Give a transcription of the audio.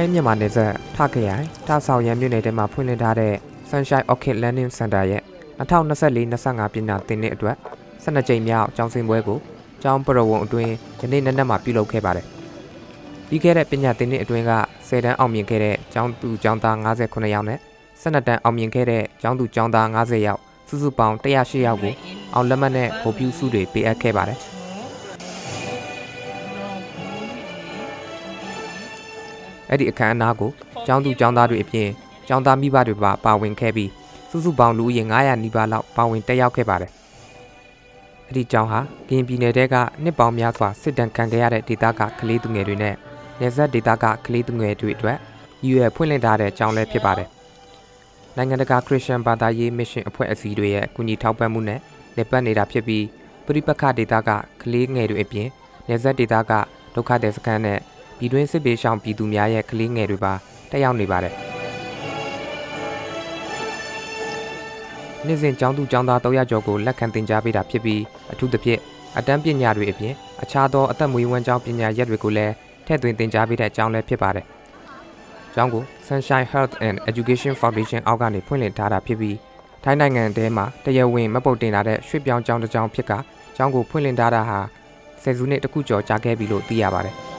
င်းမြန်မာနယ်စပ်ထခရိုင်ထဆောင်ရန်မြို့နယ်ထဲမှာဖွင့်လှစ်ထားတဲ့ Sunshine Orchid Learning Center ရဲ့2024-25ပညာသင်နှစ်အတွက်12ကြိမ်မြောက်ကျောင်းဆင်းပွဲကိုကျောင်းပရဝုံအတွင်းယနေ့နက်နက်မှာပြုလုပ်ခဲ့ပါတယ်။ပြီးခဲ့တဲ့ပညာသင်နှစ်အတွင်းက10တန်းအောင်မြင်ခဲ့တဲ့ကျောင်းသူကျောင်းသား58ယောက်နဲ့12တန်းအောင်မြင်ခဲ့တဲ့ကျောင်းသူကျောင်းသား90ယောက်စုစုပေါင်း108ယောက်ကိုအောင်လက်မှတ်နဲ့ဗိုလ်ပြုစုတွေပေးအပ်ခဲ့ပါတယ်။ အဲ့ဒီအခမ်းအနားကိုကျောင်းသူကျောင်းသားတွေအပြင်ကျောင်းသားမိဘတွေပါပါဝင်ခဲ့ပြီးစုစုပေါင်းလူဦးရေ900နီးပါးလောက်ပါဝင်တက်ရောက်ခဲ့ပါတယ်။အဲ့ဒီကျောင်းဟာကရင်ပြည်နယ်တဲကနှစ်ပေါင်းများစွာစစ်တမ်းခံခဲ့ရတဲ့ဒေသကကလေးသူငယ်တွေနဲ့နေဆက်ဒေသကကလေးသူငယ်တွေအတွက်ရည်ရွယ်ဖွင့်လှစ်ထားတဲ့ကျောင်းလည်းဖြစ်ပါတယ်။နိုင်ငံတကာခရစ်ယာန်ဘာသာရေးမစ်ရှင်အဖွဲ့အစည်းတွေရဲ့ကူညီထောက်ပံ့မှုနဲ့လက်ပတ်နေတာဖြစ်ပြီးပရိပက္ခဒေသကကလေးငယ်တွေအပြင်နေဆက်ဒေသကဒုက္ခသည်စခန်းနဲ့ ပြည်တွင်းစစ်ပေးရှောင်ပြည်သူများရဲ့ကလေးငယ်တွေပါတက်ရောက်နေပါတယ်။နေ့စဉ်ကျောင်းသူကျောင်းသား300ကျော်ကိုလက်ခံတင် जा ပေးတာဖြစ်ပြီးအထူးသဖြင့်အတန်းပညာတွေအပြင်အခြားသောအသက်မွေးဝမ်းကျောင်းပညာရပ်တွေကိုလည်းထည့်သွင်းတင် जा ပေးတဲ့အကြောင်းလည်းဖြစ်ပါတယ်။ကျောင်းကို Sunshine Health and Education Foundation အောက်ကနေဖွင့်လှစ်ထားတာဖြစ်ပြီးထိုင်းနိုင်ငံထဲမှာတရားဝင်မပုတ်တင်လာတဲ့ရွှေ့ပြောင်းကျောင်းတစ်ကျောင်းဖြစ်ကကျောင်းကိုဖွင့်လှစ်ထားတာဟာဆယ်စုနှစ်တစ်ခုကျော်ကြာခဲ့ပြီလို့သိရပါတယ်။